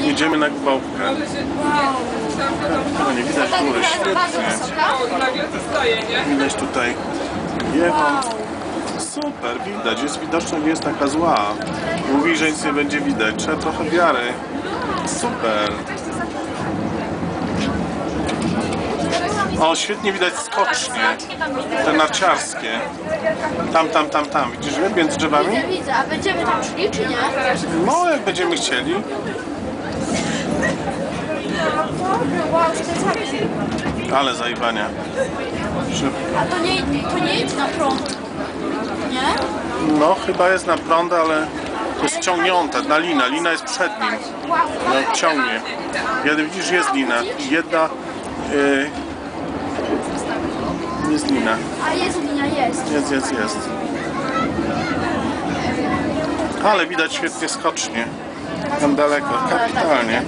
Jedziemy na Gbałkę. No nie widać góry, świetnie. Widać tutaj Giewont. Super, widać, jest widoczna, nie jest taka zła. Mówi, że nic nie będzie widać, trzeba trochę wiary. Super. O, świetnie widać skocznie. Te narciarskie. Tam, tam, tam, tam. Widzisz, je? między drzewami? Widzę, widzę. A będziemy tam szli, czy nie? No, jak będziemy chcieli. Jest. Ale zajwania. A to nie, to nie idź na prąd. Nie? No, chyba jest na prąd, ale jest ciągnięta, na lina. Lina jest przed nim. No, ciągnie. Jeden widzisz, jest lina. Jedna. y, jest lina. a jest linia, jest. Jest, jest, jest. Ale widać świetnie skocznie. Tam daleko. Kapitalnie.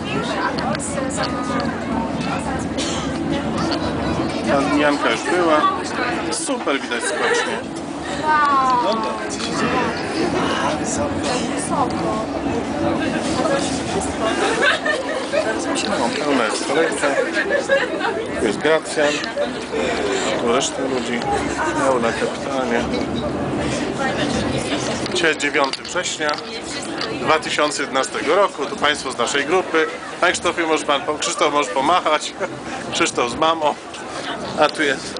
Ta zmianka już była. Super widać skocznie. Wow. Wysoko. No, pełna jest kolejka. Tu jest Gracjan. Tu reszta ludzi. Pełna kapitalnie. Dzisiaj jest 9 września 2011 roku. Tu Państwo z naszej grupy. Panie Krzysztofie, może Pan, Pan Krzysztof może pomachać. Krzysztof z mamą. A tu jest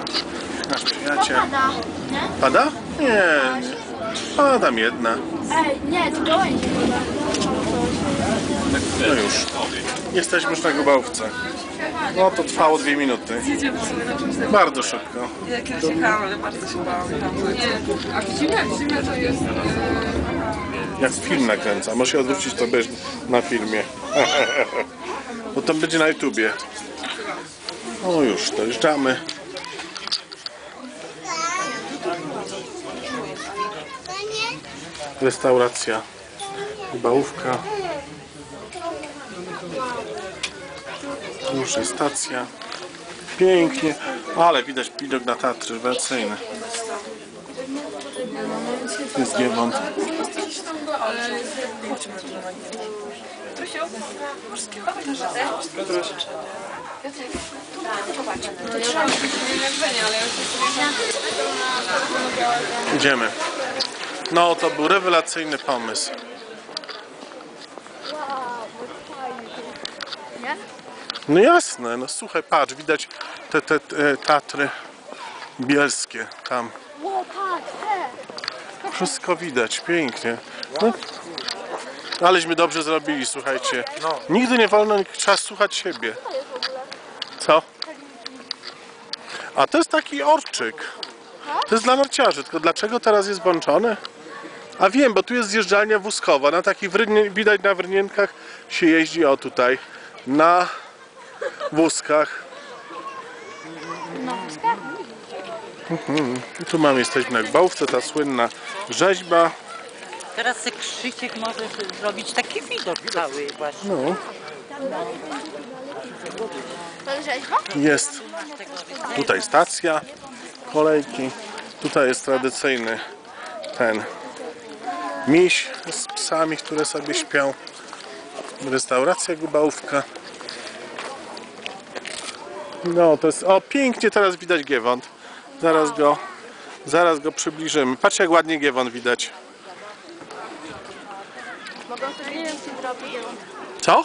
nasz przyjaciel. Pada. Nie? Nie. Padam jedna. Ej, nie, to chyba. No już. Jesteśmy już na Gubałówce. No to trwało dwie minuty. Bardzo szybko. Ja kiedyś jechałam, ale bardzo się bałam. Nie, a w zimę, w zimę to jest... Jak film nakręca. Możesz się odwrócić, to będziesz na filmie. Bo to będzie na YouTubie. O już, dojeżdżamy. Restauracja. Bałówka. Jest stacja. Pięknie. Ale widać widok na Tatry, rewelacyjny. Jest Giewont. Idziemy. No, to był rewelacyjny pomysł. No jasne, no słuchaj, patrz, widać te, te, te Tatry bielskie tam. Wszystko widać, pięknie. No, aleśmy dobrze zrobili, słuchajcie. Nigdy nie wolno, trzeba słuchać siebie. Co? A to jest taki orczyk. To jest dla narciarzy, tylko dlaczego teraz jest włączony? A wiem, bo tu jest zjeżdżalnia wózkowa. Na takich widać na wrnienkach się jeździ o tutaj. Na wózkach. Mhm. I tu mamy, jesteśmy jak w Bałówce, ta słynna rzeźba. Teraz Krzysiek może zrobić taki widok cały właśnie. No, To jest rzeźba? jest tutaj stacja, kolejki. Tutaj jest tradycyjny ten miś z psami, które sobie śpią. Restauracja Gubałówka. No, to jest... O, pięknie teraz widać Giewont. Zaraz go, zaraz go przybliżymy. Patrz jak ładnie Giewont widać. Mogą też nie wiem, czy zrobić. Co?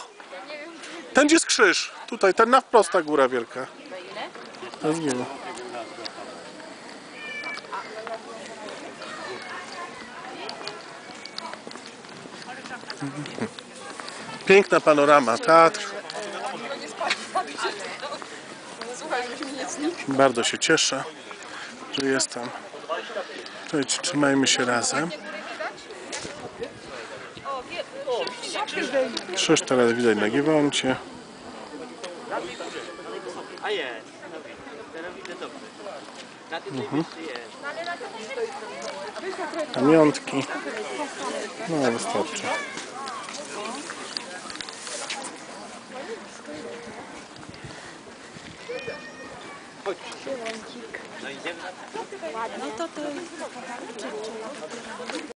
Ten gdzie jest krzyż. Tutaj, ten na wprost ta góra wielka. To jest Giewont. Piękna panorama, teatr. Bardzo się cieszę, że jestem. Słuchajcie, trzymajmy się razem. Krzyż teraz widać na Giewoncie. Mhm. Pamiątki. No, wystarczy. No. No to ty.